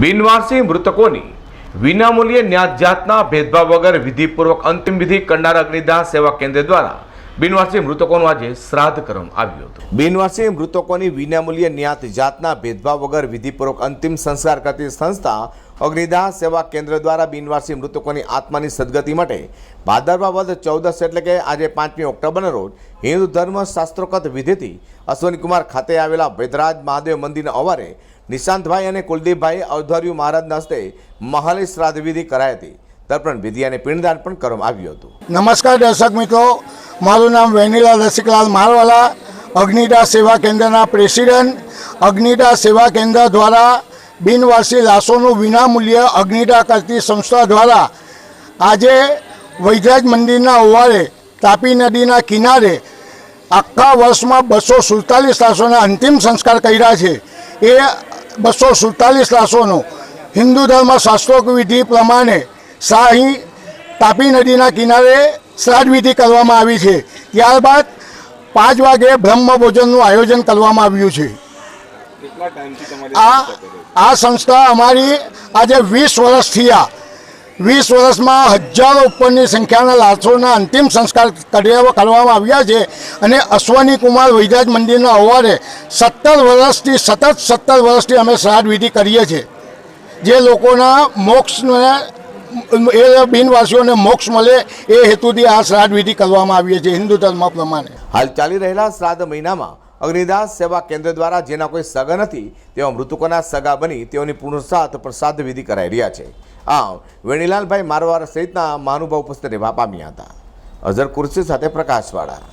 બિનવારસી મૃતકોની વિનામૂલ્યે ન્યાત જાતના ભેદભાવ વગર વિધિપૂર્વક અંતિમ વિધિ કરનાર અગ્નિદાહ સેવા કેન્દ્ર દ્વારા બિનવારસી મૃતકોનું આજે શ્રાદ્ધ કરવામાં આવ્યું હતું. બિનવારસી મૃતકોની વિનામૂલ્યે ન્યાત જાતના ભેદભાવ વગર વિધિપૂર્વક અંતિમ સંસ્કાર કરતી સંસ્થા અગ્નિદાહ સેવા કેન્દ્ર દ્વારા બિનવારસી મૃતકોની આત્માની સદગતિ માટે ભાદરવા વધ ચૌદસ એટલે કે આજે પાંચમી ઓક્ટોબરના રોજ હિન્દુ ધર્મ શાસ્ત્રોકત વિધિથી અશ્વનીકુમાર ખાતે આવેલા ભેદરાજ મહાદેવ મંદિરના અવારે નિશાંતભાઈ અને કુલદીપભાઈ અવધર્યુ મહારાજના હસ્તે મહાલી શ્રાદ્ધ વિધિ કરાઈ હતી. તર્પણ વિધિ અને પિંડદાન પણ કરવામાં આવ્યું હતું. નમસ્કાર દર્શક મિત્રો, મારું નામ વેનીલા રસિકલાલ મારવાલા, અગ્નિદા સેવા કેન્દ્રના પ્રેસિડેન્ટ. અગ્નિદા સેવા કેન્દ્ર દ્વારા બિનવાસી લાશોનું વિનામૂલ્ય અગ્નિદા કરતી સંસ્થા દ્વારા આજે વૈદ્યરાજ મંદિરના ઓવારે તાપી નદીના કિનારે આખા વર્ષમાં બસો સુડતાલીસ લાશોના અંતિમ સંસ્કાર કર્યા છે. એ બસો સુડતાલીસ લાશોનો. હિન્દુ ધર્મ શાસ્ત્રોક વિધિ પ્રમાણે શાહી તાપી નદીના કિનારે શ્રાદ્ધ વિધિ કરવામાં આવી છે. ત્યારબાદ પાંચ વાગે બ્રહ્મ ભોજનનું આયોજન કરવામાં આવ્યું છે. આ આ સંસ્થા અમારી આજે વીસ વર્ષ થયા. વીસ વર્ષમાં હજારો ઉપરની સંખ્યાના લાશોના અંતિમ સંસ્કાર કરવામાં આવ્યા છે અને અશ્વની કુમાર વૈદ્યરાજ મંદિરના અવારે સત્તર વર્ષથી, સતત સત્તર વર્ષથી અમે શ્રાદ્ધ વિધિ કરીએ છીએ. જે લોકોના મોક્ષને એ બિનવાસીઓને મોક્ષ મળે એ હેતુથી આ શ્રાદ્ધ વિધિ કરવામાં આવી છે હિન્દુ ધર્મ પ્રમાણે. હાલ ચાલી રહેલા શ્રાદ્ધ મહિનામાં અગ્નિદાસ સેવા કેન્દ્ર દ્વારા, જેના કોઈ સગા નથી તેવા મૃતકોના સગા બની તેઓની પુનઃસાથ પ્રસાદ વિધિ કરાઈ રહ્યા છે. આમ, વેણીલાલભાઈ મારવાર સહિતના મહાનુભાવ ઉપસ્થિત રહેવા પામ્યા હતા. અઝર કુર્સી સાથે પ્રકાશવાળા.